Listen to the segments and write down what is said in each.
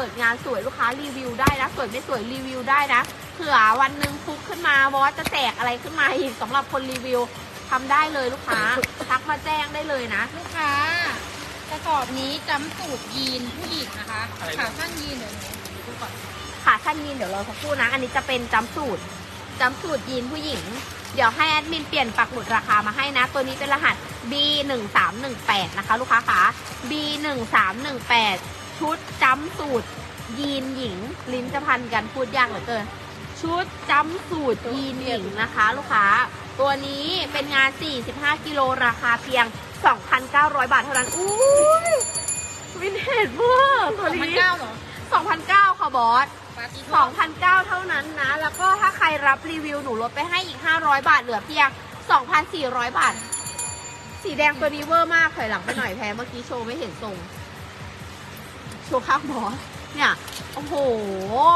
ปิดงานสวยลูกค้ารีวิวได้นะสวยไม่สวยรีวิวได้นะเผื่อวันหนึ่งฟุกขึ้นมาบอสจะแจกอะไรขึ้นมาอีกสำหรับคนรีวิวทำได้เลยลูกค้า ทักมาแจ้งได้เลยนะ ลูกค้ากระสอบนี้จำสูตรยีนผู้หญิงนะคะขาสั้นยีนเดี๋ยวหนูดูก่อนขาสั้นยีนเดี๋ยวรอสักครู่นะ อันนี้จะเป็นจำสูตรจำสูตรยีนผู้หญิง เดี๋ยวให้แอดมินเปลี่ยนปักหมุดราคามาให้นะ ตัวนี้เป็นรหัส B 1 3 1 8นะคะ ลูกค้าขา B 1 3 1 8 ชุดจำสูตร ยีนหญิง ลิ้นจะพันกันพูดยากเหลือเกิน ชุดจำสูตรยีนหญิงนะคะ ลูกค้า ตัวนี้เป็นงาน 45 กิโลราคาเพียง 2,900 บาทเท่านั้นอุ้ยวินเทจเวอร์ตัวมันนี้เก้าเหรอ2,900ค่ะบอสปาร์ตี้2,009เท่านั้นนะ แล้วก็ถ้าใครรับรีวิวหนูลดไปให้อีก 500 บาท เหลือเพียง 2,400 บาท สีแดงตัวนี้เวอร์มากถอยหลังไปหน่อยแพ้เมื่อกี้โชว์ไม่เห็นทรงโชว์ข้างบอสเนี่ย โอ้โห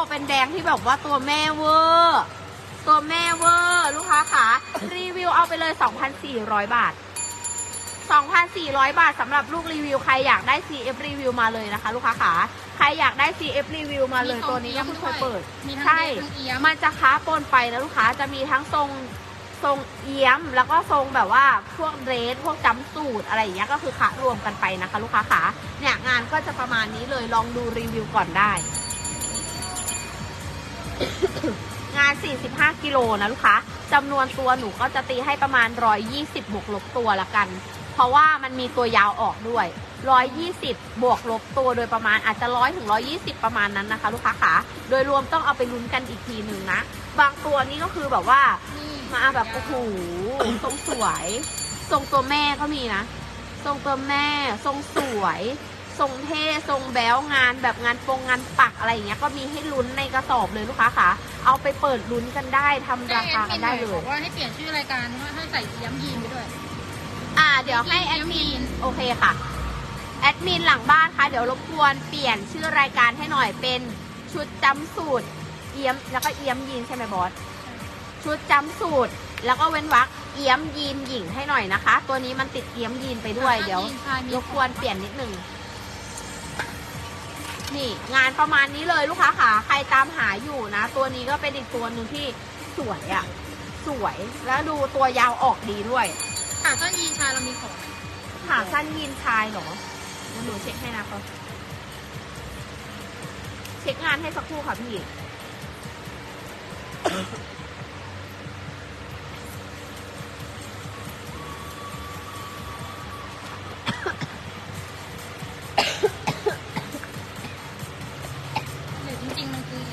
เป็นแดงที่แบบว่าตัวแม่เวอร์ตัวแม่เวอร์ลูกค้าขารีวิวเอาไปเลย 2,400 บาท 2,400 บาทสำหรับลูกรีวิวใครอยากได้ CF รีวิวมาเลยนะคะ ลูกค้าขาใครอยากได้ CF รีวิวมาเลยตัวนี้ก็เพิ่งเคยเปิดมีทั้งใช่เดฟทั้งเอียมมันจะค้าปนไปนะลูกค้าจะมีทั้งทรง ทรงเอี้ยมแล้วก็ทรงแบบว่าพวกเดรสพวกจำสูตรอะไรอย่างเงี้ยก็คือค้ารวมกันไปนะคะ ลูกค้าขาเนี่ยงานก็จะประมาณนี้เลยลองดูรีวิวก่อนได้ งาน 45 กิโลนะลูกค้าจำนวนตัวหนูก็จะตีให้ประมาณ 120บวกลบตัวละกัน เพราะว่ามันมีตัวยาวออกด้วย 120 บวกลบตัวโดยประมาณอาจจะ100ถึง120ประมาณนั้นนะคะ ลูกค้าขาโดยรวมต้องเอาไปลุ้นกันอีกทีหนึ่งนะ บางตัวนี้ก็คือแบบว่านี่ มาแบบโอ้โหทรงสวย ทรงตัวแม่ก็มีนะ ทรงตัวแม่ ทรงสวย ทรงเท่ ทรงแบ๊วงานแบบงานปงงานปักอะไรอย่างเงี้ย ก็มีให้ลุ้นในกระสอบเลยลูกค้าค่ะ เอาไปเปิดลุ้นกันได้ทำราคากันได้เลบอยกว่าให้เปลี่ยนชื่อรายการว่าให้ใส่เอียมยีนไปด้วย อ่าเดี๋ยวให้แอดมินโอเคค่ะ แอดมินหลังบ้านคะเดี๋ยวรบกวนเปลี่ยนชื่อรายการให้หน่อยเป็นชุดจำสูตรเอี้ยมแล้วก็เอี้ยมยีนใช่ไหมบอส ชุดจำสูตร แล้วก็เว้นวรรคเอี้ยมยีนหญิงให้หน่อยนะคะ ตัวนี้มันติดเอี้ยมยีนไปด้วยเดี๋ยวรบกวนเปลี่ยนนิดนึงนี่งานประมาณนี้เลยลูกค้าค่ะ ใครตามหาอยู่นะ ตัวนี้ก็เป็นอีกตัวหนึ่งที่สวยอะ่ะ สวยแล้วดูตัวยาวออกดีด้วยขาสั้นยีนชายเรามีของขาสั้นยีนชายเหรอเดี๋ยวหนูเช็คให้นะเขาเช็คงานให้สักครู่ค่ะพี่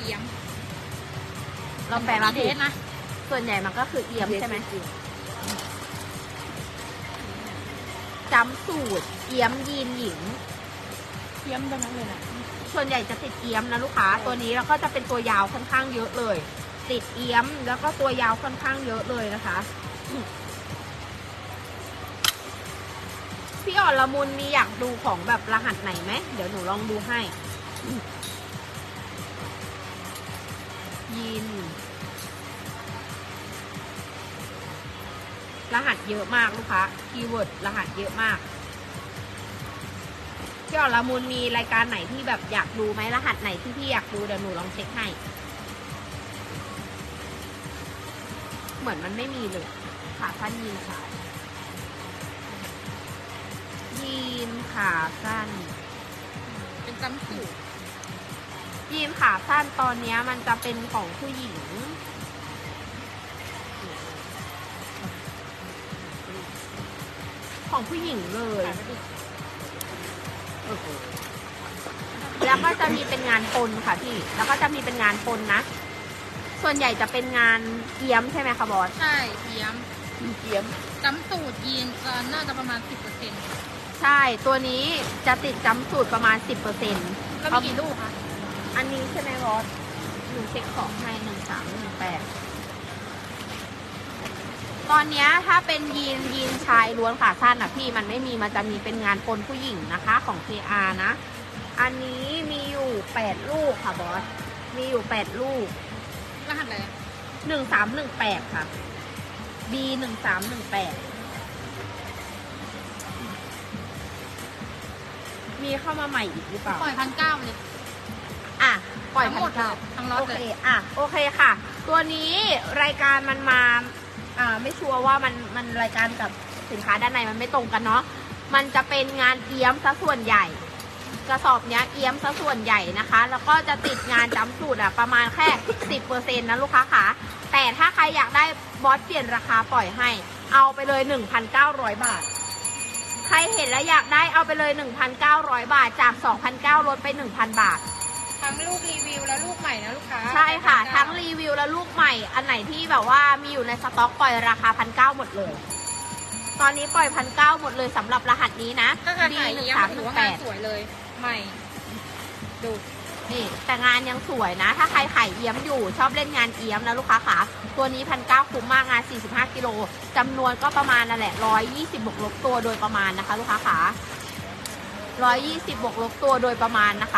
เอียมลองแปลมาเดผิดทนะ ส่วนใหญ่มันก็คือเอียมใช่ไหมจำสูตร เอียมยีนหญิง เอียมตรงนั้นเลยนะส่วนใหญ่จะติดเอี้ยมนะลูกค้า ตัวนี้แล้วก็จะเป็นตัวยาวค่อนข้างเยอะเลย ติดเอี้ยมแล้วก็ตัวยาวค่อนข้างเยอะเลยนะคะ พี่อ่อนละมุนมีอยากดูของแบบรหัสไหนไหม เดี๋ยวหนูลองดูให้ รหัสเยอะมากลูกค้า คีย์เวิร์ดรหัสเยอะมากพี่อ่อนละมุนมีรายการไหนที่แบบอยากดูไหมรหัสไหนที่พี่อยากดูเดี๋ยวหนูลองเช็คให้ เหมือนมันไม่มีเลยขาสั้นยีนขายยีนขาสั้น เป็นจำสูตรยีนขาสั้นตอนเนี้ยมันจะเป็นของผู้หญิง ของผู้หญิงเลยแล้วก็จะมีเป็นงานปนค่ะพี่ แล้วก็จะมีเป็นงานปนนะ ส่วนใหญ่จะเป็นงานเอี้ยมใช่ไหมคะบอส ใช่เอียมเอี้ยมจำสูตรยีนจะน่าจะประมาณ10%ใช่ ตัวนี้จะติดจำสูตรประมาณ10%เปอร์เซ็นต์แล้วมีกี่ลูกคะ อันนี้ใช่ไหมบอสหนูเช็คของให้หนึ่งสามหนึ่งแปด ตอนเนี้ยถ้าเป็นยีนยีนชายล้วนขาสั้นอะพี่มันไม่มีมันจะมีเป็นงานปนผู้หญิงนะคะของ KR นะ อันนี้มีอยู่แปดลูกค่ะบอส มีอยู่แปดลูกรหัสอะไรอะหนึ่งสามหนึ่งแปดค่ะ B หนึ่งสามหนึ่งแปดมีเข้ามาใหม่อีกหรือเปล่า ปล่อยพันเก้าเลยปล่อยทั้พังหมนดเก้าทั้งล็อตโอเลเคย อะ โอเคค่ะ ตัวนี้รายการมันมา อ่าไม่ชัวร์ว่ามันมันรายการกับสินค้าด้านในมันไม่ตรงกันเนาะมันจะเป็นงานเอี้ยมซะส่วนใหญ่ กระสอบเนี้ยเอี้ยมซะส่วนใหญ่นะคะ แล้วก็จะติดงานจำสูตรอะประมาณแค่10%นะลูกค้าค่ะแต่ถ้าใครอยากได้บอสเปลี่ยนราคาปล่อยให้ เอาไปเลย 1,900 บาท ใครเห็นแล้วอยากได้เอาไปเลย 1,900 บาทจาก 2,900ลดไป 1,000 บาท ทั้งลูกรีวิวและลูกใหม่นะลูกค้าใช่ค่ะทั้งรีวิวและลูกใหม่ อันไหนที่แบบว่ามีอยู่ในสต็อกปล่อยราคาพันเก้าหมดเลย ตอนนี้ปล่อยพันเก้าหมดเลยสำหรับรหัสนี้นะถ้าใคร D ขายหนึ่งเอี้ยมสามหถืนึ่องว่าแปงานดสวยเลยใหม่ ดู นี่แต่งานยังสวยนะ ถ้าใครขายเอี้ยมอยู่ชอบเล่นงานเอี้ยมนะลูกค้าค่ะ ตัวนี้พันเก้าคุ้มมากงาน 45 กิโลจำนวนก็ประมาณนั่นแหละ 120บวกลบตัวโดยประมาณนะคะ ลูกค้าค่ะ120บวกลบตัวโดยประมาณนะคะ